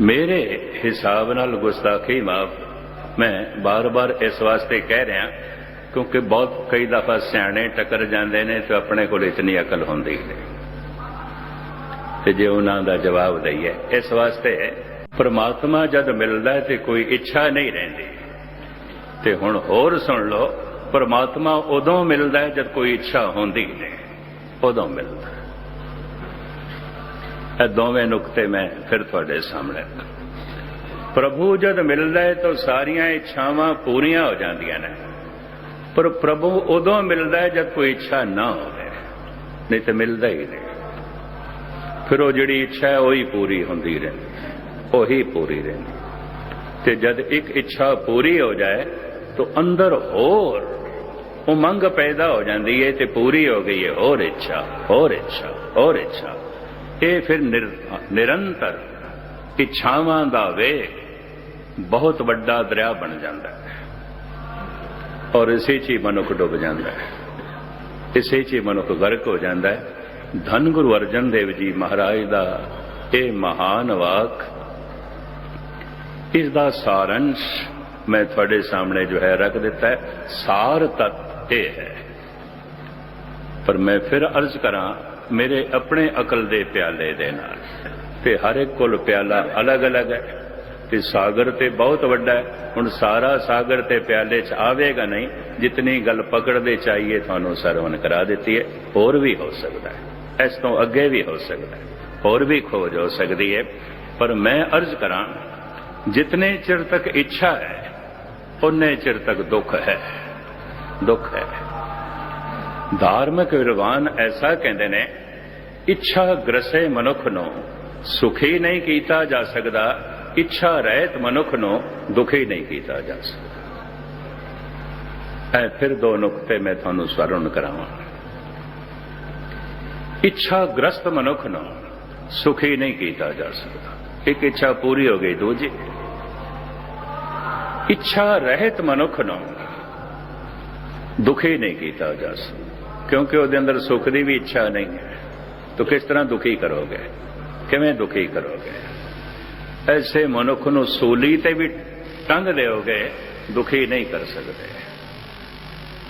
ਮੇਰੇ ਹਿਸਾਬ ਨਾਲ ਗੁਸਤਾਖੀ, ਮਾਫ। ਮੈਂ ਬਾਰ-ਬਾਰ ਇਸ ਵਾਸਤੇ ਕਹਿ ਰਿਹਾ, ਕਿਉਂਕਿ ਬਹੁਤ ਕਈ ਦਫਾ ਸਿਆਣੇ ਟੱਕਰ ਜਾਂਦੇ ਨੇ ਤੇ ਆਪਣੇ ਕੋਲ ਇਤਨੀ ਅਕਲ ਹੁੰਦੀ ਨਹੀਂ। ਤੇ ਜੇ ਉਹਨਾਂ ਦਾ ਜਵਾਬ ਦਈਏ, ਇਸ ਵਾਸਤੇ ਪ੍ਰਮਾਤਮਾ ਜਦ ਮਿਲਦਾ ਤੇ ਕੋਈ ਇੱਛਾ ਨਹੀਂ ਰਹਿੰਦੀ। ਤੇ ਹੁਣ ਹੋਰ ਸੁਣ ਲਓ, ਪ੍ਰਮਾਤਮਾ ਉਦੋਂ ਮਿਲਦਾ ਹੈ ਜਦ ਕੋਈ ਇੱਛਾ ਹੁੰਦੀ ਨਹੀਂ, ਉਦੋਂ ਮਿਲਦਾ ਇਹ ਦੋਵੇਂ ਨੁਕਤੇ ਮੈਂ ਫਿਰ ਤੁਹਾਡੇ ਸਾਹਮਣੇ ਪ੍ਰਭੂ ਜਦ ਮਿਲਦਾ ਹੈ ਤਾਂ ਸਾਰੀਆਂ ਇੱਛਾਵਾਂ ਪੂਰੀਆਂ ਹੋ ਜਾਂਦੀਆਂ ਨੇ। ਪਰ ਪ੍ਰਭੂ ਉਦੋਂ ਮਿਲਦਾ ਹੈ ਜਦ ਕੋਈ ਇੱਛਾ ਨਾ ਹੋਵੇ। ਨਹੀਂ ਤਾਂ ਮਿਲਦਾ ਹੀ ਨਹੀਂ। ਫਿਰ ਉਹ ਜਿਹੜੀ ਇੱਛਾ ਹੈ ਉਹੀ ਪੂਰੀ ਹੁੰਦੀ ਰਹਿੰਦੀ ਉਹੀ ਪੂਰੀ ਰਹਿੰਦੀ ਤੇ ਜਦ ਇੱਕ ਇੱਛਾ ਪੂਰੀ ਹੋ ਜਾਏ ਤਾਂ ਅੰਦਰ ਹੋਰ ਉਮੰਗ ਪੈਦਾ ਹੋ ਜਾਂਦੀ ਹੈ ਤੇ ਪੂਰੀ ਹੋ ਗਈ ਹੈ ਹੋਰ ਇੱਛਾ ਹੋਰ ਇੱਛਾ ਹੋਰ ਇੱਛਾ। ਇਹ ਫਿਰ ਨਿਰੰਤਰ ਇੱਛਾਵਾਂ ਦਾ ਵੇਗ ਬਹੁਤ ਵੱਡਾ ਦਰਿਆ ਬਣ ਜਾਂਦਾ ਹੈ। ਔਰ ਇਸੇ 'ਚ ਹੀ ਮਨੁੱਖ ਡੁੱਬ ਜਾਂਦਾ ਹੈ। ਇਸੇ 'ਚ ਹੀ ਮਨੁੱਖ ਗਰਕ ਹੋ ਜਾਂਦਾ ਹੈ। ਧੰਨ ਗੁਰੂ ਅਰਜਨ ਦੇਵ ਜੀ ਮਹਾਰਾਜ ਦਾ ਇਹ ਮਹਾਨ ਵਾਕ, ਇਸ ਦਾ ਸਾਰੰਸ਼ ਮੈਂ ਤੁਹਾਡੇ ਸਾਹਮਣੇ ਜੋ ਹੈ ਰੱਖ ਦਿੱਤਾ ਹੈ। ਸਾਰ ਤਤ ਇਹ ਹੈ। ਪਰ ਮੈਂ ਫਿਰ ਅਰਜ਼ ਕਰਾਂ ਮੇਰੇ ਆਪਣੇ ਅਕਲ ਦੇ ਪਿਆਲੇ ਦੇ ਨਾਲ। ਤੇ ਹਰ ਇੱਕ ਕੋਲ ਪਿਆਲਾ ਅਲੱਗ-ਅਲੱਗ ਹੈ। ਤੇ ਸਾਗਰ ਤੇ ਬਹੁਤ ਵੱਡਾ ਹੈ। ਹੁਣ ਸਾਰਾ ਸਾਗਰ ਤੇ ਪਿਆਲੇ 'ਚ ਆਵੇਗਾ ਨਹੀਂ। ਜਿਤਨੀ ਗੱਲ ਪਕੜਦੇ ਚਾਹੀਏ, ਤੁਹਾਨੂੰ ਸਰਵਨ ਕਰਾ ਦਿੱਤੀ ਹੈ। ਹੋਰ ਵੀ ਹੋ ਸਕਦਾ ਹੈ। ਇਸ ਤੋਂ ਅੱਗੇ ਵੀ ਹੋ ਸਕਦਾ ਹੈ। ਹੋਰ ਵੀ ਖੋਜ ਹੋ ਸਕਦੀ ਹੈ। ਪਰ ਮੈਂ ਅਰਜ਼ ਕਰਾਂ, ਜਿਤਨੇ ਚਿਰ ਤੱਕ ਇੱਛਾ ਹੈ ਉਨੇ ਚਿਰ ਤੱਕ ਦੁੱਖ ਹੈ। ਦੁੱਖ ਹੈ। ਧਾਰਮਿਕ ਵਿਰਵਾਨ ਐਸਾ ਕਹਿੰਦੇ ਨੇ, ਇੱਛਾ ਗ੍ਰਸੇ ਮਨੁੱਖ ਨੂੰ ਸੁਖੀ ਨਹੀਂ ਕੀਤਾ ਜਾ ਸਕਦਾ, ਇੱਛਾ ਰਹਿਤ ਮਨੁੱਖ ਨੂੰ ਦੁਖੀ ਨਹੀਂ ਕੀਤਾ ਜਾ ਸਕਦਾ। ਐ ਫਿਰ ਦੋ ਨੁਕਤੇ ਮੈਂ ਤੁਹਾਨੂੰ ਸਵਰਨ ਕਰਾਵਾਂ। ਇੱਛਾ ਗ੍ਰਸਤ ਮਨੁੱਖ ਨੂੰ ਸੁਖੀ ਨਹੀਂ ਕੀਤਾ ਜਾ ਸਕਦਾ। ਇੱਕ ਇੱਛਾ ਪੂਰੀ ਹੋ ਗਈ, ਦੂਜੀ। ਇੱਛਾ ਰਹਿਤ ਮਨੁੱਖ ਨੂੰ ਦੁਖੀ ਨਹੀਂ ਕੀਤਾ ਜਾ ਸਕਦਾ। ਕਿਉਂਕਿ ਉਹਦੇ ਅੰਦਰ ਸੁੱਖ ਦੀ ਵੀ ਇੱਛਾ ਨਹੀਂ ਹੈ। ਤਾਂ ਕਿਸ ਤਰ੍ਹਾਂ ਦੁਖੀ ਕਰੋਗੇ? ਕਿਵੇਂ ਦੁਖੀ ਕਰੋਗੇ? ਐਸੇ ਮਨੁੱਖ ਨੂੰ ਸੂਲੀ ਤੇ ਵੀ ਟੰਗ ਦਿਓਗੇ ਦੁਖੀ ਨਹੀਂ ਕਰ ਸਕਦੇ।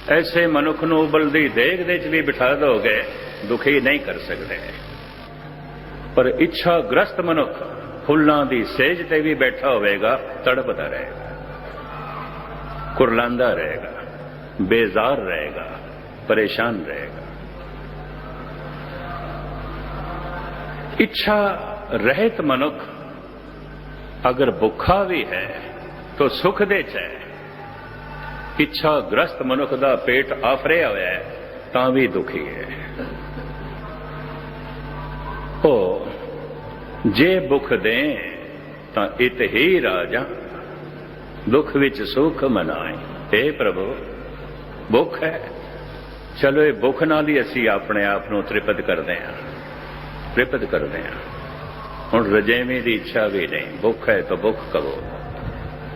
ਐਸੇ ਮਨੁੱਖ ਨੂੰ ਉਬਲਦੀ ਦੇਗ ਦੇ ਵਿੱਚ ਵੀ ਬਿਠਾ ਦੋਗੇ, ਦੁਖੀ ਨਹੀਂ ਕਰ ਸਕਦੇ। ਪਰ ਇੱਛਾ ਗ੍ਰਸਤ ਮਨੁੱਖ ਫੁੱਲਾਂ ਦੀ ਸੇਜ ਤੇ ਵੀ ਬੈਠਾ ਹੋਵੇਗਾ, ਤੜਪਦਾ ਰਹੇਗਾ। ਕੁਰਲਾਂਦਾ ਰਹੇਗਾ, ਬੇਜ਼ਾਰ ਰਹੇਗਾ। ਪਰੇਸ਼ਾਨ ਰਹੇਗਾ ਇੱਛਾ ਰਹਿਤ ਮਨੁੱਖ ਅਗਰ ਭੁੱਖਾ ਵੀ ਹੈ ਤਾਂ ਸੁਖ ਦੇ ਚ ਹੈ ਇੱਛਾ ਗ੍ਰਸਤ ਮਨੁੱਖ ਦਾ ਪੇਟ ਆਫਰਿਆ ਹੋਇਆ ਹੈ ਤਾਂ ਵੀ ਦੁਖੀ ਹੈ ਉਹ ਜੇ ਭੁੱਖ ਦੇ ਤਾਂ ਇਤ ਹੀ ਰਾਜਾ ਦੁੱਖ ਵਿੱਚ ਸੁਖ ਮਨਾਏ ਏ ਪ੍ਰਭੂ ਭੁੱਖ ਹੈ ਚਲੋ ਇਹ ਭੁੱਖ ਨਾਲ ਹੀ ਅਸੀਂ ਆਪਣੇ ਆਪ ਨੂੰ ਤ੍ਰਿਪਤ ਕਰਦੇ ਹਾਂ। ਤ੍ਰਿਪਤ ਕਰਦੇ ਹਾਂ। ਹੁਣ ਰਜੇਵੇਂ ਦੀ ਇੱਛਾ ਵੀ ਨਹੀਂ। ਭੁੱਖ ਹੈ ਤਾਂ ਭੁੱਖ ਕਹੋ।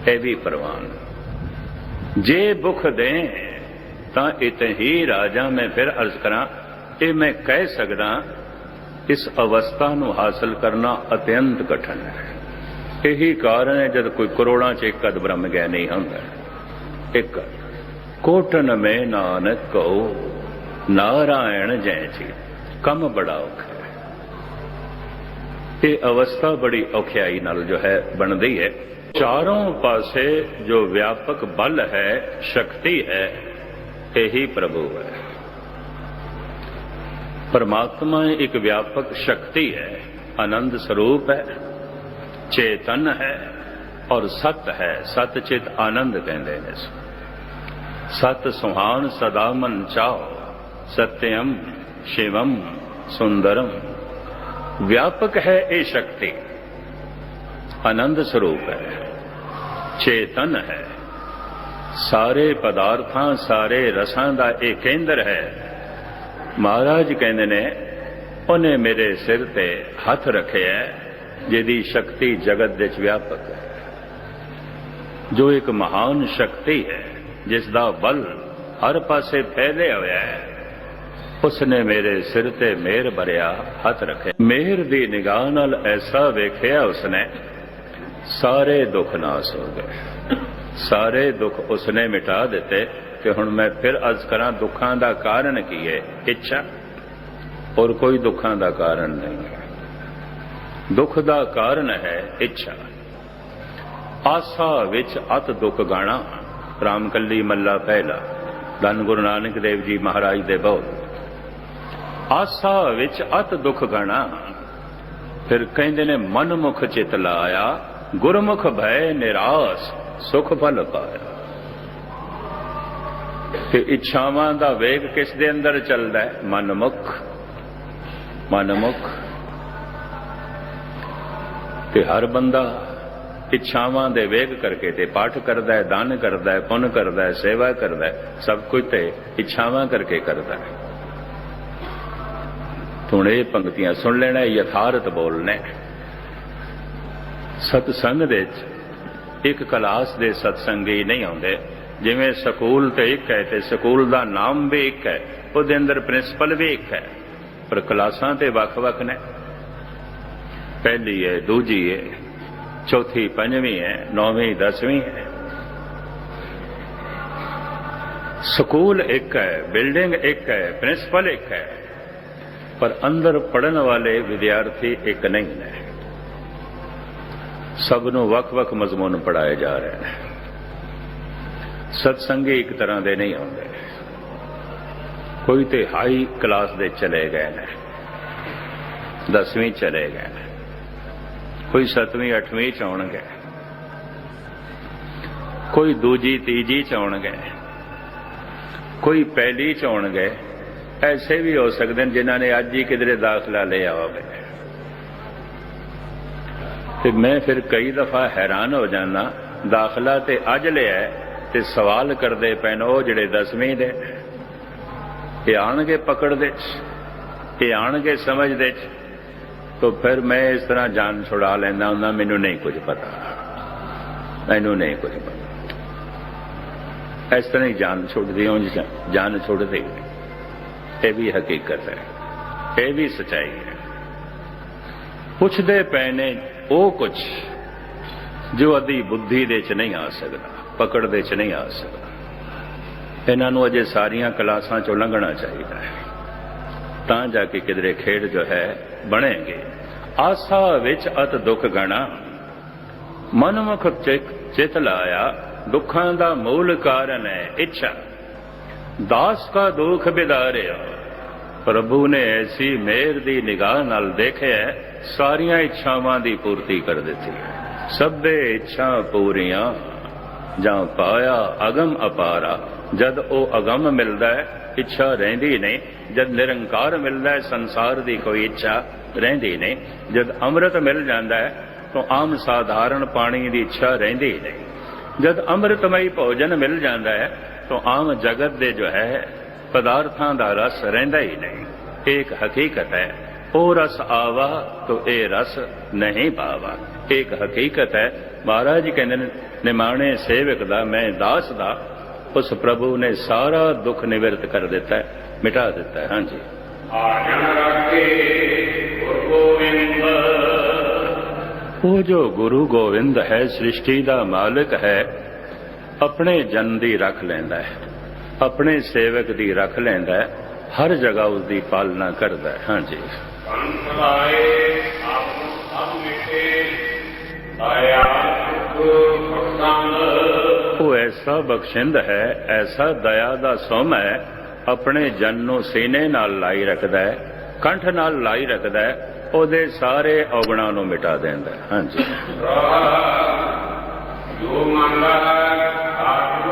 ਇਹ ਵੀ ਪ੍ਰਵਾਨ। ਜੇ ਭੁੱਖ ਦੇ, ਤਾਂ ਇਤ ਹੀ ਰਾਜਾ ਮੈਂ ਫਿਰ ਅਰਜ਼ ਕਰਾਂ, ਇਹ ਮੈਂ ਕਹਿ ਸਕਦਾ, ਇਸ ਅਵਸਥਾ ਨੂੰ ਹਾਸਲ ਕਰਨਾ ਅਤਿਅੰਤ ਕਠਿਨ ਹੈ। ਇਹੀ ਕਾਰਨ ਹੈ ਜਦ ਕੋਈ ਕਰੋੜਾਂ ਚ ਇੱਕ ਅਦ ਬ੍ਰਹਮ ਗਿਆਨੀ ਹੁੰਦਾ। ਇੱਕ ਕੋਟਨ ਮੈਂ ਨਾਨਕ ਕਹੋ, ਨਾਰਾਇਣ ਜੈ ਜੀ, ਕੰਮ ਬੜਾ ਔਖਾ ਹੈ। ਇਹ ਅਵਸਥਾ ਬੜੀ ਔਖਿਆਈ ਨਾਲ ਜੋ ਹੈ, ਬਣਦੀ ਹੈ। ਚਾਰੋਂ ਪਾਸੇ ਜੋ ਵਿਆਪਕ ਬਲ ਹੈ, ਸ਼ਕਤੀ ਹੈ, ਇਹੀ ਪ੍ਰਭੂ ਹੈ। ਪਰਮਾਤਮਾ ਇੱਕ ਵਿਆਪਕ ਸ਼ਕਤੀ ਹੈ, ਆਨੰਦ ਸਰੂਪ ਹੈ, ਚੇਤਨ ਹੈ ਔਰ ਸਤ ਹੈ। ਸਤ ਚਿਤ ਆਨੰਦ ਕਹਿੰਦੇ ਨੇ ਸਤ ਸੁਹਾਨ ਸਦਾ ਮਨ ਚਾਓ ਸਤਿਅਮ ਸ਼ਿਵਮ ਸੁੰਦਰਮ ਵਿਆਪਕ ਹੈ ਇਹ ਸ਼ਕਤੀ। ਆਨੰਦ ਸਰੂਪ ਹੈ। ਚੇਤਨ ਹੈ। ਸਾਰੇ ਪਦਾਰਥਾਂ, ਸਾਰੇ ਰਸਾਂ ਦਾ ਇਹ ਕੇਂਦਰ ਹੈ। ਮਹਾਰਾਜ ਕਹਿੰਦੇ ਨੇ, ਉਹਨੇ ਮੇਰੇ ਸਿਰ ਤੇ ਹੱਥ ਰੱਖਿਆ ਜਿਹਦੀ ਸ਼ਕਤੀ ਜਗਤ ਦੇ ਵਿੱਚ ਵਿਆਪਕ ਹੈ। ਜੋ ਇੱਕ ਮਹਾਨ ਸ਼ਕਤੀ ਹੈ। ਜਿਸ ਦਾ ਬਲ ਹਰ ਪਾਸੇ ਫੈਲਿਆ ਹੋਇਆ ਹੈ। ਉਸਨੇ ਮੇਰੇ ਸਿਰ ਤੇ ਮਿਹਰ ਭਰਿਆ ਹੱਥ ਰੱਖਿਆ। ਮਿਹਰ ਦੀ ਨਿਗਾਹ ਨਾਲ ਐਸਾ ਵੇਖਿਆ ਉਸਨੇ, ਸਾਰੇ ਦੁੱਖ ਨਾਸ ਹੋ ਗਏ। ਸਾਰੇ ਦੁੱਖ ਉਸਨੇ ਮਿਟਾ ਦਿੱਤੇ ਕਿ ਹੁਣ ਮੈਂ ਫਿਰ ਅਰਜ਼ ਕਰਾਂ ਦੁੱਖਾਂ ਦਾ ਕਾਰਨ ਕੀ ਹੈ? ਇੱਛਾ? ਔਰ ਕੋਈ ਦੁੱਖਾਂ ਦਾ ਕਾਰਨ ਨਹੀਂ ਹੈ। ਦੁੱਖ ਦਾ ਕਾਰਨ ਹੈ ਇੱਛਾ। ਆਸਾ ਵਿੱਚ ਅਤ ਦੁੱਖ ਗਾਣਾ। ਰਾਮ ਕੱਲੀ ਮੱਲਾ ਪਹਿਲਾ। ਧੰਨ ਗੁਰੂ ਨਾਨਕ ਦੇਵ ਜੀ ਮਹਾਰਾਜ ਦੇ ਬਹੁਤ ਆਸਾ ਵਿੱਚ ਅਤ ਦੁੱਖ ਗਾਣਾ। ਫਿਰ ਕਹਿੰਦੇ ਨੇ ਮਨ ਮੁਖ ਚਿਤ ਲਾਇਆ, ਗੁਰਮੁਖ ਭੈ ਨਿਰਾਸ, ਸੁਖ ਫਲ ਪਾਇਆ। ਤੇ ਇੱਛਾਵਾਂ ਦਾ ਵੇਗ ਕਿਸ ਦੇ ਅੰਦਰ ਚੱਲਦਾ ਹੈ? ਮਨਮੁਖ। ਮਨਮੁਖ। ਤੇ ਹਰ ਬੰਦਾ ਇੱਛਾਵਾਂ ਦੇ ਵੇਗ ਕਰਕੇ ਤੇ ਪਾਠ ਕਰਦਾ ਹੈ, ਦਾਨ ਕਰਦਾ ਹੈ, ਪੁੰਨ ਕਰਦਾ ਹੈ, ਸੇਵਾ ਕਰਦਾ ਹੈ, ਸਭ ਕੁਝ ਤੇ ਇੱਛਾਵਾਂ ਕਰਕੇ ਕਰਦਾ ਹੈ। ਹੁਣ ਇਹ ਪੰਕਤੀਆਂ ਸੁਣ ਲੈਣਾ ਯਥਾਰਥ ਬੋਲਣਾ ਸਤਸੰਗ ਦੇ ਵਿੱਚ ਇੱਕ ਕਲਾਸ ਦੇ ਸਤਸੰਗੀ ਨਹੀਂ ਆਉਂਦੇ। ਜਿਵੇਂ ਸਕੂਲ ਤੇ ਇੱਕ ਹੈ ਤੇ ਸਕੂਲ ਦਾ ਨਾਮ ਵੀ ਇੱਕ ਹੈ, ਉਹਦੇ ਅੰਦਰ ਪ੍ਰਿੰਸੀਪਲ ਵੀ ਇੱਕ ਹੈ। ਪਰ ਕਲਾਸਾਂ ਤੇ ਵੱਖ-ਵੱਖ ਨੇ। ਪਹਿਲੀ ਹੈ, ਦੂਜੀ ਹੈ। ਚੌਥੀ ਪੰਜਵੀਂ ਹੈ, ਨੌਵੀਂ, ਦਸਵੀਂ ਹੈ। ਸਕੂਲ ਇੱਕ ਹੈ, ਬਿਲਡਿੰਗ ਇੱਕ ਹੈ, ਪ੍ਰਿੰਸੀਪਲ ਇੱਕ ਹੈ। ਪਰ ਅੰਦਰ ਪੜਨ ਵਾਲੇ ਵਿਦਿਆਰਥੀ ਇੱਕ ਨਹੀਂ ਨੇ ਸਭ ਨੂੰ ਵੱਖ-ਵੱਖ ਮਜ਼ਮੂਨ ਪੜਾਏ ਜਾ ਰਹੇ ਨੇ। ਸਤਸੰਗੀ ਇੱਕ ਤਰ੍ਹਾਂ ਦੇ ਨਹੀਂ ਆਉਂਦੇ। ਕੋਈ ਤੇ ਹਾਈ ਕਲਾਸ ਦੇ ਚਲੇ ਗਏ ਨੇ। 10ਵੀਂ ਚਲੇ ਗਏ ਨੇ। ਕੋਈ 7ਵੀਂ 8ਵੀਂ ਚ ਆਉਣਗੇ। ਕੋਈ ਦੂਜੀ, ਤੀਜੀ ਚ ਆਉਣਗੇ। ਕੋਈ ਪਹਿਲੀ ਚ ਆਉਣਗੇ। ਐਸੇ ਵੀ ਹੋ ਸਕਦੇ ਨੇ ਜਿਨ੍ਹਾਂ ਨੇ ਅੱਜ ਹੀ ਕਿਧਰੇ ਦਾਖਲਾ ਲਿਆ ਹੋਵੇ। ਤੇ ਮੈਂ ਫਿਰ ਕਈ ਦਫਾ ਹੈਰਾਨ ਹੋ ਜਾਂਦਾ, ਦਾਖਲਾ ਤੇ ਅੱਜ ਲਿਆ ਤੇ ਸਵਾਲ ਕਰਦੇ ਪੈਣ ਉਹ ਜਿਹੜੇ 10ਵੀਂ ਦੇ। ਇਹ ਆਣਗੇ ਪਕੜਦੇ ਇਹ ਆਣਗੇ ਸਮਝਦੇ ਤਾਂ ਫਿਰ ਮੈਂ ਇਸ ਤਰ੍ਹਾਂ ਜਾਨ ਛੁਡਾ ਲੈਂਦਾ ਹੁੰਦਾ, ਮੈਨੂੰ ਨਹੀਂ ਕੁਝ ਪਤਾ। ਮੈਨੂੰ ਨਹੀਂ ਕੁਝ ਪਤਾ। ਇਸ ਤਰ੍ਹਾਂ ਹੀ ਜਾਨ ਛੁੱਟਦੀ ਉਂਝ ਜਾਨ ਛੁੱਟਦੀ ਇਹ ਵੀ ਹਕੀਕਤ ਹੈ। ਇਹ ਵੀ ਸਚਾਈ ਹੈ। ਪੁੱਛਦੇ ਪਏ ਨੇ ਉਹ ਕੁਝ ਜੋ ਅਦੀ ਬੁੱਧੀ ਦੇ ਚ ਨਹੀਂ ਆ ਸਕਦਾ ਪਕੜ ਦੇ ਚ ਨਹੀਂ ਆ ਸਕਦਾ। ਇਹਨਾਂ ਨੂੰ ਅਜੇ ਸਾਰੀਆਂ ਕਲਾਸਾਂ ਚੋਂ ਲੰਘਣਾ ਚਾਹੀਦਾ ਹੈ। ਤਾਂ ਜਾ ਕੇ ਕਿਧਰੇ ਖੇਡ ਜੋ ਹੈ ਬਣੇਗੇ। ਆਸਾ ਵਿੱਚ ਅਤ ਦੁੱਖ ਗਣਾ। ਮਨਮੁਖ ਚਿਤ ਲਾਇਆ, ਦੁੱਖਾਂ ਦਾ ਮੂਲ ਕਾਰਨ ਹੈ ਇੱਛਾ। ਦਾਸ ਕਾ ਦੁੱਖ ਬਿਦਾਰਿਆ। ਪ੍ਰਭੂ ਨੇ ਐਸੀ ਮਿਹਰ ਦੀ ਨਿਗਾਹ ਨਾਲ ਦੇਖਿਆ, ਸਾਰੀਆਂ ਇੱਛਾਵਾਂ ਦੀ ਪੂਰਤੀ ਕਰ ਦਿੱਤੀ। ਸਭੇ ਇੱਛਾ ਪੂਰੀਆਂ, ਜਾਂ ਪਾਇਆ ਅਗਮ ਅਪਾਰਾ। ਜਦ ਉਹ ਅਗਮ ਮਿਲਦਾ ਹੈ, ਇੱਛਾ ਰਹਿੰਦੀ ਨਹੀਂ। ਜਦ ਨਿਰੰਕਾਰ ਮਿਲਦਾ ਹੈ, ਸੰਸਾਰ ਦੀ ਕੋਈ ਇੱਛਾ ਰਹਿੰਦੀ ਨਹੀਂ। ਜਦ ਅੰਮ੍ਰਿਤ ਮਿਲ ਜਾਂਦਾ ਹੈ, ਤਾਂ ਆਮ ਸਾਧਾਰਨ ਪਾਣੀ ਦੀ ਇੱਛਾ ਰਹਿੰਦੀ ਨਹੀਂ। ਜਦ ਅੰਮ੍ਰਿਤਮਈ ਭੋਜਨ ਮਿਲ ਜਾਂਦਾ ਹੈ, ਤਾਂ ਆਮ ਜਗਤ ਦੇ ਜੋ ਹੈ, ਪਦਾਰਥਾਂ ਦਾ ਰਸ ਰਹਿੰਦਾ ਹੀ ਨਹੀਂ। ਇੱਕ ਹਕੀਕਤ ਹੈ, ਉਹ ਰਸ ਆਵਾ ਤੋ ਇਹ ਰਸ ਨਹੀਂ ਪਾਵਾ। ਇੱਕ ਹਕੀਕਤ ਹੈ, ਮਹਾਰਾਜ ਕਹਿੰਦੇ ਨੇ, ਨਿਮਾਣੇ ਸੇਵਕ ਦਾ, ਮੈਂ ਦਾਸ ਦਾ ਉਸ ਪ੍ਰਭੂ ਨੇ ਸਾਰਾ ਦੁੱਖ ਨਿਵਰਤ ਕਰ ਦਿੱਤਾ ਹੈ ਮਿਟਾ ਦਿੱਤਾ ਹੈ। ਹਾਂਜੀ। ਆਜਨ ਰਾਖੇ ਗੁਰ ਗੋਬਿੰਦ। ਉਹ ਜੋ ਗੁਰੂ ਗੋਬਿੰਦ ਹੈ ਸ੍ਰਿਸ਼ਟੀ ਦਾ ਮਾਲਕ ਹੈ ਆਪਣੇ ਜਨ ਦੀ ਰੱਖ ਲੈਂਦਾ ਹੈ ਆਪਣੇ ਸੇਵਕ ਦੀ ਰੱਖ ਲੈਂਦਾ ਹੈ ਹਰ ਜਗ੍ਹਾ ਉਸ ਦੀ ਪਾਲਣਾ ਕਰਦਾ ਹੈ। ਹਾਂਜੀ। ਸੰਤ ਲਾਏ ਆਪ ਸਭ ਮਿਟੇ ਆਇਆ ਬਖਸ਼ੰਦ ਉਹ ਐਸਾ ਬਖਸ਼ਿੰਦ ਹੈ ਐਸਾ ਦਇਆ ਦਾ ਸੋਮ ਹੈ ਆਪਣੇ ਜਨ ਨੂੰ ਸੀਨੇ ਨਾਲ ਲਾਈ ਰੱਖਦਾ ਹੈ ਕੰਠ ਨਾਲ ਲਾਈ ਰੱਖਦਾ ਹੈ ਉਹਦੇ ਸਾਰੇ ਔਗਣਾਂ ਨੂੰ ਮਿਟਾ ਦਿੰਦਾ ਹੈ। ਹਾਂਜੀ। ਜੋ ਮੰਗਦਾ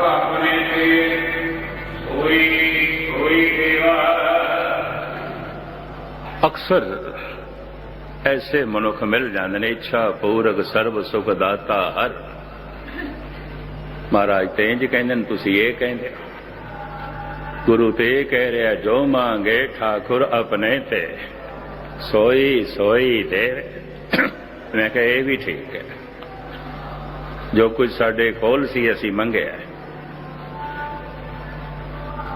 ਆਪਣੇ ਤੇ ਅਕਸਰ ਐਸੇ ਮਨੁੱਖ ਮਿਲ ਜਾਂਦੇ ਨੇ ਇੱਛਾ ਪੂਰਕ ਸਰਬ ਸੁਖ ਦਾਤਾ ਹਰ। ਮਹਾਰਾਜ ਤੇ ਇੰਜ ਕਹਿੰਦੇ ਨੇ, ਤੁਸੀਂ ਇਹ ਕਹਿੰਦੇ ਗੁਰੂ ਤੇ ਕਹਿ ਰਿਹਾ, ਜੋ ਮੰਗੇ ਠਾਕੁਰ ਆਪਣੇ ਤੇ, ਸੋਈ ਸੋਈ ਦੇ ਮੈਂ ਕਿਹਾ, ਇਹ ਵੀ ਠੀਕ ਹੈ। ਜੋ ਕੁਝ ਸਾਡੇ ਕੋਲ ਸੀ ਅਸੀਂ ਮੰਗਿਆ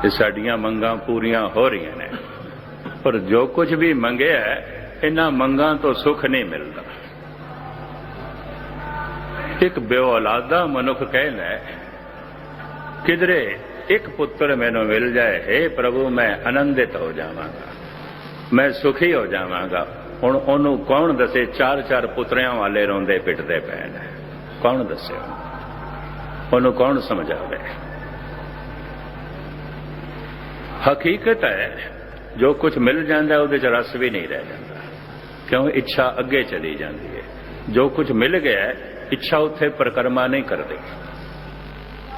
ਇਹ ਸਾਡੀਆਂ ਮੰਗਾਂ ਪੂਰੀਆਂ ਹੋ ਰਹੀਆਂ ਨੇ। ਪਰ ਜੋ ਕੁਝ ਵੀ ਮੰਗਿਆ ਇਹਨਾਂ ਮੰਗਾਂ ਤੋਂ ਸੁੱਖ ਨਹੀਂ ਮਿਲਦਾ। ਇੱਕ ਬੇਔਲਾਦਾ ਮਨੁੱਖ ਕਹਿ ਕਿਧਰੇ ਇੱਕ ਪੁੱਤਰ ਮੈਨੂੰ ਮਿਲ ਜਾਏ हे ਪ੍ਰਭੂ, ਮੈਂ ਆਨੰਦਿਤ ਹੋ ਜਾਵਾਂਗਾ, ਮੈਂ ਸੁਖੀ ਹੋ ਜਾਵਾਂਗਾ। ਹੁਣ ਉਹਨੂੰ ਕੌਣ ਦੱਸੇ ਚਾਰ ਚਾਰ ਪੁੱਤਰਿਆਂ ਵਾਲੇ ਰੋਂਦੇ ਪਿੱਟਦੇ ਪੈਣ ਕੌਣ ਦੱਸੇ ਉਹਨੂੰ? ਉਹਨੂੰ ਕੌਣ ਸਮਝਾਵੇ? ਹਕੀਕਤ ਹੈ, ਜੋ ਕੁਝ ਮਿਲ ਜਾਂਦਾ, ਉਹਦੇ ਚ ਰਸ ਵੀ ਨਹੀਂ ਰਹਿ ਜਾਂਦਾ। ਕਿਉਂ? ਇੱਛਾ ਅੱਗੇ ਚਲੀ ਜਾਂਦੀ ਹੈ। ਜੋ ਕੁਝ ਮਿਲ ਗਿਆ ਇੱਛਾ ਉੱਥੇ ਪ੍ਰਕਰਮਾ ਨਹੀਂ ਕਰਦੀ।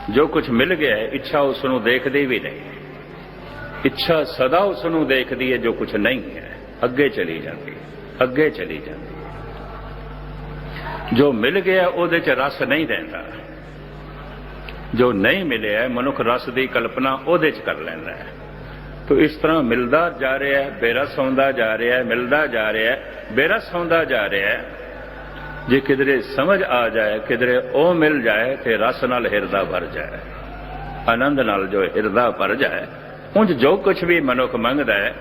ਜੋ ਕੁਝ ਮਿਲ ਗਿਆ ਹੈ, ਇੱਛਾ ਉਸ ਨੂੰ ਦੇਖਦੀ ਵੀ ਨਹੀਂ। ਇੱਛਾ ਸਦਾ ਉਸ ਨੂੰ ਦੇਖਦੀ ਹੈ ਜੋ ਕੁਝ ਨਹੀਂ ਹੈ। ਅੱਗੇ ਚਲੀ ਜਾਂਦੀ ਹੈ ਅੱਗੇ ਚਲੀ ਜਾਂਦੀ। ਹੈ ਜੋ ਮਿਲ ਗਿਆ ਉਹਦੇ ਚ ਰਸ ਨਹੀਂ ਰਹਿੰਦਾ। ਜੋ ਨਹੀਂ ਮਿਲਿਆ ਮਨੁੱਖ ਰਸ ਦੀ ਕਲਪਨਾ ਉਹਦੇ ਚ ਕਰ ਲੈਂਦਾ ਹੈ। ਤੋ ਇਸ ਤਰ੍ਹਾਂ ਮਿਲਦਾ ਜਾ ਰਿਹਾ ਹੈ ਬੇਰਸ ਹੁੰਦਾ ਜਾ ਰਿਹਾ ਹੈ ਮਿਲਦਾ ਜਾ ਰਿਹਾ ਹੈ ਬੇਰਸ ਹੁੰਦਾ ਜਾ ਰਿਹਾ ਹੈ। ਜੇ ਕਿਧਰੇ ਸਮਝ ਆ ਜਾਏ, ਕਿਧਰੇ ਉਹ ਮਿਲ ਜਾਏ, ਤੇ ਰਸ ਨਾਲ ਹਿਰਦਾ ਭਰ ਜਾਏ, ਆਨੰਦ ਨਾਲ ਜੋ ਹਿਰਦਾ ਭਰ ਜਾਏ। ਉਂਝ ਜੋ ਕੁਝ ਵੀ ਮਨੁੱਖ ਮੰਗਦਾ ਹੈ,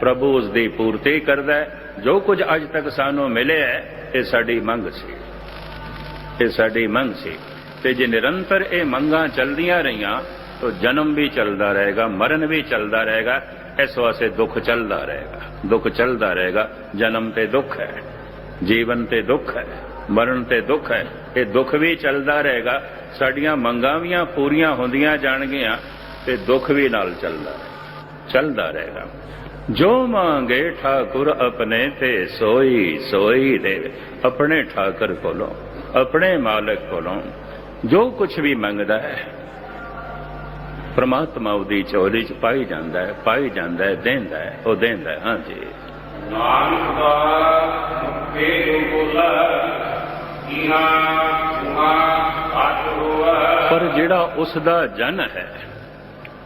ਪ੍ਰਭੂ ਉਸ ਦੀ ਪੂਰਤੀ ਕਰਦਾ ਹੈ। ਜੋ ਕੁਝ ਅੱਜ ਤੱਕ ਸਾਨੂੰ ਮਿਲਿਆ ਹੈ, ਇਹ ਸਾਡੀ ਮੰਗ ਸੀ। ਇਹ ਸਾਡੀ ਮੰਗ ਸੀ। ਤੇ ਜੇ ਨਿਰੰਤਰ ਇਹ ਮੰਗਾਂ ਚੱਲਦੀਆਂ ਰਹੀਆਂ, ਤਾਂ ਜਨਮ ਵੀ ਚੱਲਦਾ ਰਹੇਗਾ, ਮਰਨ ਵੀ ਚੱਲਦਾ ਰਹੇਗਾ। ਇਸ ਵਾਸਤੇ ਦੁੱਖ ਚੱਲਦਾ ਰਹੇਗਾ। ਦੁੱਖ ਚੱਲਦਾ ਰਹੇਗਾ। ਜਨਮ ਤੇ ਦੁੱਖ ਹੈ। ਜੀਵਨ ਤੇ ਦੁੱਖ ਹੈ, ਮਰਨ ਤੇ ਦੁੱਖ ਹੈ, ਇਹ ਦੁੱਖ ਵੀ ਚੱਲਦਾ ਰਹੇਗਾ, ਸਾਡੀਆਂ ਮੰਗਾਂ ਵੀ ਪੂਰੀਆਂ ਹੁੰਦੀਆਂ ਜਾਣਗੀਆਂ ਤੇ ਦੁੱਖ ਵੀ ਨਾਲ ਚੱਲਦਾ ਚੱਲਦਾ ਰਹੇਗਾ। ਜੋ ਮੰਗੇ ਠਾਕੁਰ ਆਪਣੇ ਤੇ ਸੋਈ ਸੋਈ ਦੇਵੇ, ਆਪਣੇ ਠਾਕੁਰ ਕੋਲੋਂ, ਆਪਣੇ ਮਾਲਕ ਕੋਲੋਂ ਜੋ ਕੁਝ ਵੀ ਮੰਗਦਾ ਹੈ, ਪ੍ਰਮਾਤਮਾ ਉਹਦੀ ਚੋਰੀ ਚ ਪਾਈ ਜਾਂਦਾ ਹੈ, ਪਾਈ ਜਾਂਦਾ ਹੈ, ਦੇਂਦਾ ਹੈ, ਉਹ ਦੇਂਦਾ ਹੈ, ਹਾਂਜੀ। ਨਾਨਕ ਦਾ ਮੁਖੇ ਜੋ ਬੋਲਾ ਇਹਾ ਉਹਾ ਆਟ ਹੋਆ ਪਰ ਜਿਹੜਾ ਉਸ ਦਾ ਜਨ ਹੈ,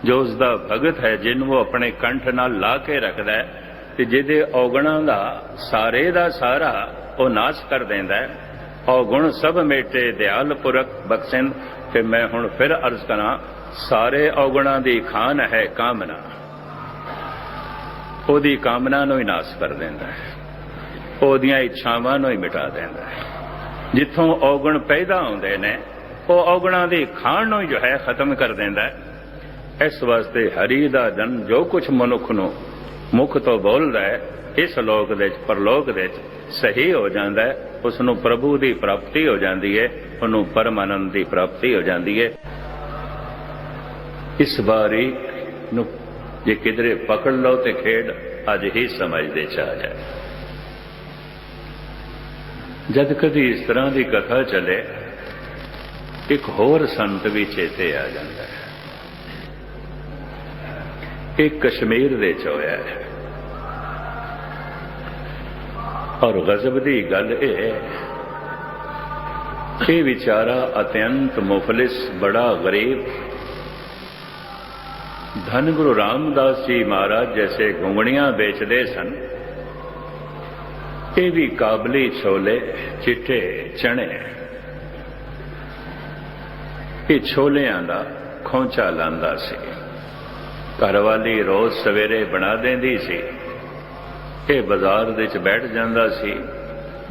ਜੋ ਉਸ ਦਾ ਭਗਤ ਹੈ, ਜਿਹਨੂੰ ਉਹ ਆਪਣੇ ਕੰਠ ਨਾਲ ਲਾ ਕੇ ਰੱਖਦਾ ਹੈ, ਤੇ ਜਿਹਦੇ ਔਗਣਾਂ ਦਾ ਸਾਰੇ ਦਾ ਸਾਰਾ ਉਹ ਨਾਸ਼ ਕਰ ਦਿੰਦਾ ਹੈ, ਔਗੁਣ ਸਭ ਮੇਟੇ ਦਿਆਲ ਪੁਰਖ ਬਖਸ਼ਿੰਦ, ਤੇ ਮੈਂ ਹੁਣ ਫਿਰ ਅਰਜ਼ ਕਰਾਂ, ਸਾਰੇ ਔਗੁਣਾਂ ਦੀ ਖਾਨ ਹੈ ਕਾਮਨਾ। ਉਹਦੀ ਕਾਮਨਾ ਨੂੰ ਹੀ ਨਾਸ਼ ਕਰ ਦਿੰਦਾ ਹੈ। ਉਹਦੀਆਂ ਇੱਛਾਵਾਂ ਨੂੰ ਹੀ ਮਿਟਾ ਦਿੰਦਾ ਹੈ। ਜਿੱਥੋਂ ਔਗਣ ਪੈਦਾ ਹੁੰਦੇ ਨੇ, ਉਹ ਔਗਣਾਂ ਦੀ ਖਾਣ ਨੂੰ ਜੋ ਹੈ ਖਤਮ ਕਰ ਦਿੰਦਾ ਹੈ। ਇਸ ਵਾਸਤੇ ਹਰੀ ਦਾ ਜਨ ਜੋ ਕੁਝ ਮਨੁੱਖ ਨੂੰ ਮੁਖ ਤੋਂ ਬੋਲਦਾ ਹੈ, ਇਸ ਲੋਕ ਦੇ ਵਿੱਚ, ਪਰਲੋਕ ਦੇ ਵਿੱਚ ਸਹੀ ਹੋ ਜਾਂਦਾ ਹੈ। ਉਸ ਨੂੰ ਪ੍ਰਭੂ ਦੀ ਪ੍ਰਾਪਤੀ ਹੋ ਜਾਂਦੀ ਹੈ, ਉਹਨੂੰ ਪਰਮ ਦੀ ਪ੍ਰਾਪਤੀ ਹੋ ਜਾਂਦੀ ਹੈ। ਇਸ ਬਾਰੀ ਨੂੰ ਜੇ ਕਿਧਰੇ ਪਕੜ ਲਓ ਤੇ ਖੇਡ ਅੱਜ ਹੀ ਸਮਝਦੇ ਚ ਆ ਜਾਏ ਜਦ ਕਦੀ ਇਸ ਤਰ੍ਹਾਂ ਦੀ ਕਥਾ ਚੱਲੇ, ਇੱਕ ਹੋਰ ਸੰਤ ਵੀ ਚੇਤੇ ਆ ਜਾਂਦਾ ਹੈ। ਇਹ ਕਸ਼ਮੀਰ ਦੇ ਚ ਹੋਇਆ ਹੈ। ਔਰ ਗਜ਼ਬ ਦੀ ਗੱਲ ਇਹ ਹੈ, ਇਹ ਵਿਚਾਰਾ ਅਤਿਅੰਤ ਮੁਫਲਿਸ, ਬੜਾ ਗਰੀਬ ਧੰਨ ਗੁਰੂ ਰਾਮਦਾਸ ਜੀ ਮਹਾਰਾਜ ਜੈਸੇ ਘੁੰਗਣੀਆਂ ਵੇਚਦੇ ਸਨ। ਇਹ ਵੀ ਕਾਬਲੀ ਛੋਲੇ, ਚਿੱਟੇ, ਚਣੇ। ਇਹ ਛੋਲਿਆਂ ਦਾ ਖੌਂਚਾ ਲਾਂਦਾ ਸੀ। ਘਰਵਾਲੀ ਰੋਜ਼ ਸਵੇਰੇ ਬਣਾ ਦਿੰਦੀ ਸੀ। ਇਹ ਬਾਜ਼ਾਰ ਦੇ ਵਿੱਚ ਬੈਠ ਜਾਂਦਾ ਸੀ,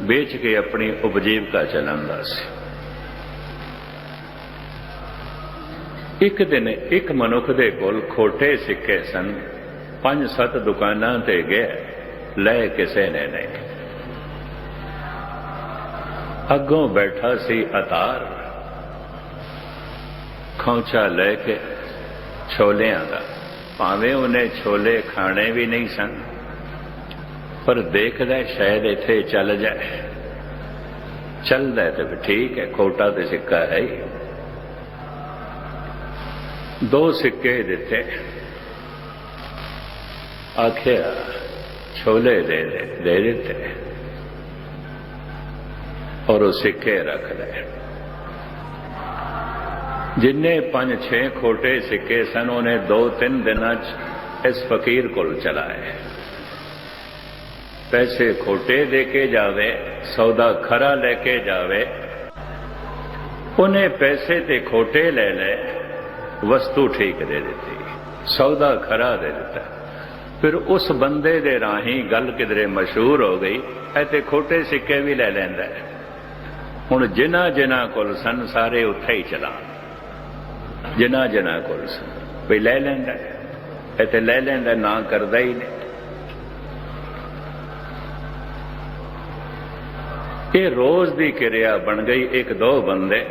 ਵੇਚ ਕੇ ਆਪਣੀ ਉਪਜੀਵਕਾ ਚਲਾਉਂਦਾ ਸੀ। ਇੱਕ ਦਿਨ ਇੱਕ ਮਨੁੱਖ ਦੇ ਕੋਲ ਖੋਟੇ ਸਿੱਕੇ ਸਨ। ਪੰਜ ਸੱਤ ਦੁਕਾਨਾਂ ਤੇ ਗਏ ਲੈ ਕਿਸੇ ਨੇ ਨਹੀਂ। ਅੱਗੋਂ ਬੈਠਾ ਸੀ ਅਤਾਰ। ਖੌਂਚਾ ਲੈ ਕੇ ਛੋਲਿਆਂ ਦਾ। ਭਾਵੇਂ ਉਹਨੇ ਛੋਲੇ ਖਾਣੇ ਵੀ ਨਹੀਂ ਸਨ, ਪਰ ਦੇਖਦਾ ਸ਼ਾਇਦ ਇੱਥੇ ਚੱਲ ਜਾਏ। ਚੱਲਦਾ ਤੇ ਠੀਕ ਹੈ, ਖੋਟਾ ਤੇ ਸਿੱਕਾ ਹੈ। ਹੀ ਦੋ ਸਿੱਕੇ ਦਿੱਤੇ ਆਖਿਆ ਛੋਲੇ ਦੇ ਦੇ ਦੇ ਦਿੱਤੇ ਔਰ ਉਹ ਸਿੱਕੇ ਰੱਖ ਲਏ ਜਿੰਨੇ ਪੰਜ ਛੇ ਖੋਟੇ ਸਿੱਕੇ ਸਨ ਉਹਨੇ ਦੋ ਤਿੰਨ ਦਿਨਾਂ ਚ ਇਸ ਫਕੀਰ ਕੋਲ ਚਲਾਏ ਪੈਸੇ ਖੋਟੇ ਦੇ ਕੇ ਜਾਵੇ ਸੌਦਾ ਖਰਾ ਲੈ ਕੇ ਜਾਵੇ ਉਹਨੇ ਪੈਸੇ ਤੇ ਖੋਟੇ ਲੈ ਲੈ ਵਸਤੂ ਠੀਕ ਦੇ ਦਿੱਤੀ, ਸੌਦਾ ਖਰਾ ਦੇ ਦਿੱਤਾ। ਫਿਰ ਉਸ ਬੰਦੇ ਦੇ ਰਾਹੀਂ ਗੱਲ ਕਿਧਰੇ ਮਸ਼ਹੂਰ ਹੋ ਗਈ ਐ ਖੋਟੇ ਸਿੱਕੇ ਵੀ ਲੈ ਲੈਂਦਾ ਹੈ। ਹੁਣ ਜਿਨ੍ਹਾਂ ਜਿਨ੍ਹਾਂ ਕੋਲ ਸਨ, ਸਾਰੇ ਉੱਥੇ ਹੀ ਚਲਾ। ਜਿਨ੍ਹਾਂ ਜਿਨ੍ਹਾਂ ਕੋਲ ਸਨ ਕੋਈ ਲੈ ਲੈਂਦਾ ਇੱਥੇ ਲੈ ਲੈਂਦਾ, ਨਾ ਕਰਦਾ ਹੀ ਨਹੀਂ। ਇਹ ਰੋਜ਼ ਦੀ ਕਿਰਿਆ ਬਣ ਗਈ, ਇੱਕ ਦੋ ਬੰਦੇ,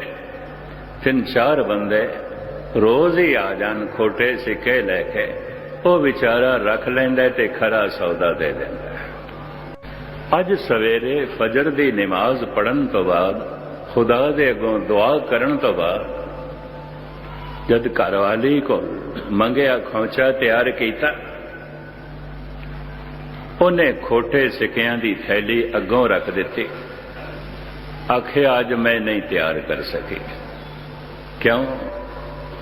ਤਿੰਨ ਚਾਰ ਬੰਦੇ ਰੋਜ਼ ਹੀ ਆ ਜਾਣ, ਖੋਟੇ ਸਿੱਕੇ ਲੈ ਕੇ। ਉਹ ਵਿਚਾਰਾ ਰੱਖ ਲੈਂਦਾ ਤੇ ਖਰਾ ਸੌਦਾ ਦੇ ਦਿੰਦਾ। ਅੱਜ ਸਵੇਰੇ ਫਜਰ ਦੀ ਨਮਾਜ਼ ਪੜਨ ਤੋਂ ਬਾਅਦ, ਖੁਦਾ ਦੇ ਅੱਗੋਂ ਦੁਆ ਕਰਨ ਤੋਂ ਬਾਅਦ, ਜਦ ਘਰਵਾਲੀ ਕੋਲ ਮੰਗਿਆ ਖੌਚਾ ਤਿਆਰ ਕੀਤਾ, ਉਹਨੇ ਖੋਟੇ ਸਿੱਕਿਆਂ ਦੀ ਥੈਲੀ ਅੱਗੋਂ ਰੱਖ ਦਿੱਤੀ। ਆਖਿਆ, ਅੱਜ ਮੈਂ ਨਹੀਂ ਤਿਆਰ ਕਰ ਸਕੀ। ਕਿਉਂ?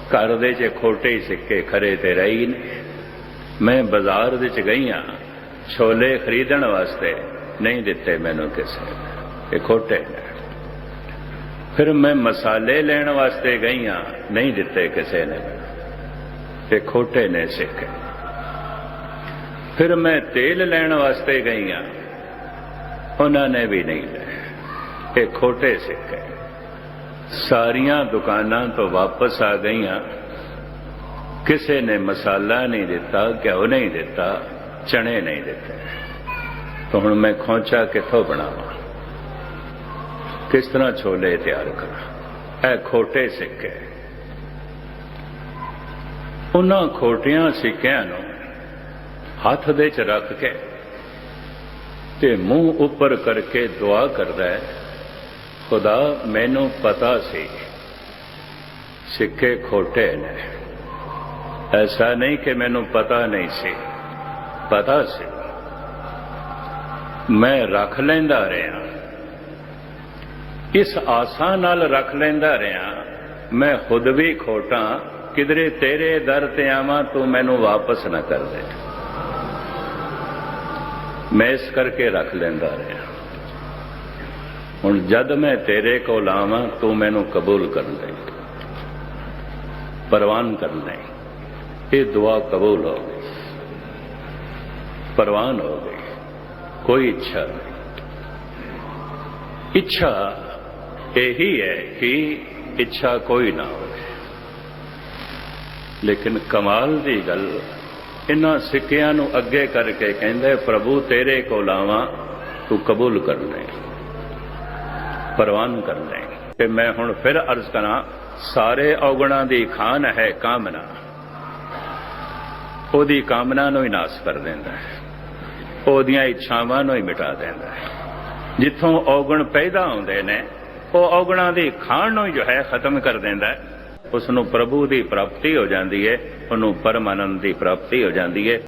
ਘਰ ਦੇ ਚ ਖੋਟੇ ਹੀ ਸਿੱਕੇ ਖਰੇ ਤੇ ਰਹੀ ਨੇ। ਮੈਂ ਬਾਜ਼ਾਰ ਵਿੱਚ ਗਈ ਹਾਂ ਛੋਲੇ ਖਰੀਦਣ ਵਾਸਤੇ ਨਹੀਂ ਦਿੱਤੇ ਮੈਨੂੰ ਕਿਸੇ ਨੇ। ਇਹ ਖੋਟੇ ਨੇ। ਫਿਰ ਮੈਂ ਮਸਾਲੇ ਲੈਣ ਵਾਸਤੇ ਗਈ ਹਾਂ ਨਹੀਂ ਦਿੱਤੇ ਕਿਸੇ ਨੇ ਤੇ ਖੋਟੇ ਨੇ ਸਿੱਕੇ। ਫਿਰ ਮੈਂ ਤੇਲ ਲੈਣ ਵਾਸਤੇ ਗਈ ਹਾਂ ਉਹਨਾਂ ਨੇ ਵੀ ਨਹੀਂ ਲਏ। ਇਹ ਖੋਟੇ ਸਿੱਕੇ। ਸਾਰੀਆਂ ਦੁਕਾਨਾਂ ਤੋਂ ਵਾਪਸ ਆ ਗਈਆਂ। ਕਿਸੇ ਨੇ ਮਸਾਲਾ ਨਹੀਂ ਦਿੱਤਾ, ਘਿਓ ਨਹੀਂ ਦਿੱਤਾ ਚਣੇ ਨਹੀਂ ਦਿੱਤੇ। ਤਾਂ ਹੁਣ ਮੈਂ ਖੋਚਾ ਕਿੱਥੋਂ ਬਣਾਵਾਂ? ਕਿਸ ਤਰ੍ਹਾਂ ਛੋਲੇ ਤਿਆਰ ਕਰਾਂ? ਇਹ ਖੋਟੇ ਸਿੱਕੇ। ਉਹਨਾਂ ਖੋਟਿਆਂ ਸਿੱਕਿਆਂ ਨੂੰ ਹੱਥ ਦੇ ਚ ਰੱਖ ਕੇ ਤੇ ਮੂੰਹ ਉੱਪਰ ਕਰਕੇ ਦੁਆ ਕਰਦਾ ਹੈ ਖੁਦਾ ਮੈਨੂੰ ਪਤਾ ਸੀ। ਸਿੱਕੇ ਖੋਟੇ ਨੇ। ਐਸਾ ਨਹੀਂ ਕਿ ਮੈਨੂੰ ਪਤਾ ਨਹੀਂ ਸੀ। ਪਤਾ ਸੀ। ਮੈਂ ਰੱਖ ਲੈਂਦਾ ਰਿਹਾ। ਇਸ ਆਸਾਂ ਨਾਲ ਰੱਖ ਲੈਂਦਾ ਰਿਹਾ। ਮੈਂ ਖੁਦ ਵੀ ਖੋਟਾਂ, ਕਿਧਰੇ ਤੇਰੇ ਦਰ ਤੇ ਆਵਾਂ ਤੂੰ ਮੈਨੂੰ ਵਾਪਸ ਨਾ ਕਰ ਦੇ। ਮੈਂ ਇਸ ਕਰਕੇ ਰੱਖ ਲੈਂਦਾ ਰਿਹਾ। ਹੁਣ ਜਦ ਮੈਂ ਤੇਰੇ ਕੋਲ ਆਵਾਂ, ਤੂੰ ਮੈਨੂੰ ਕਬੂਲ ਕਰ ਲੈ। ਪਰਵਾਨ ਕਰ ਲੈ। ਇਹ ਦੁਆ ਕਬੂਲ ਹੋ ਗਈ। ਪਰਵਾਨ ਹੋ ਗਈ। ਕੋਈ ਇੱਛਾ ਨਹੀਂ। ਇੱਛਾ ਇਹੀ ਹੈ ਕਿ ਇੱਛਾ ਕੋਈ ਨਾ ਹੋਵੇ। ਲੇਕਿਨ ਕਮਾਲ ਦੀ ਗੱਲ, ਇਹਨਾਂ ਸਿੱਕਿਆਂ ਨੂੰ ਅੱਗੇ ਕਰਕੇ ਕਹਿੰਦੇ, ਪ੍ਰਭੂ, ਤੇਰੇ ਕੋਲ ਆਵਾਂ, ਤੂੰ ਕਬੂਲ ਕਰ ਲੈ। ਪ੍ਰਵਾਨ ਕਰ ਲੈ। ਤੇ ਮੈਂ ਹੁਣ ਫਿਰ ਅਰਜ਼ ਕਰਾਂ, ਸਾਰੇ ਔਗਣਾਂ ਦੀ ਖਾਨ ਹੈ ਕਾਮਨਾ। ਉਹਦੀ ਕਾਮਨਾ ਨੂੰ ਹੀ ਨਾਸ ਕਰ ਦਿੰਦਾ ਹੈ। ਉਹਦੀਆਂ ਇੱਛਾਵਾਂ ਨੂੰ ਹੀ ਮਿਟਾ ਦਿੰਦਾ ਹੈ। ਜਿੱਥੋਂ ਔਗਣ ਪੈਦਾ ਹੁੰਦੇ ਨੇ, ਉਹ ਔਗਣਾਂ ਦੀ ਖਾਣ ਨੂੰ ਹੀ ਜੋ ਹੈ ਖਤਮ ਕਰ ਦਿੰਦਾ ਹੈ। ਉਸ ਨੂੰ ਪ੍ਰਭੂ ਦੀ ਪ੍ਰਾਪਤੀ ਹੋ ਜਾਂਦੀ ਹੈ, ਉਹਨੂੰ ਪਰਮਾਨੰਦ ਦੀ ਪ੍ਰਾਪਤੀ ਹੋ ਜਾਂਦੀ ਹੈ।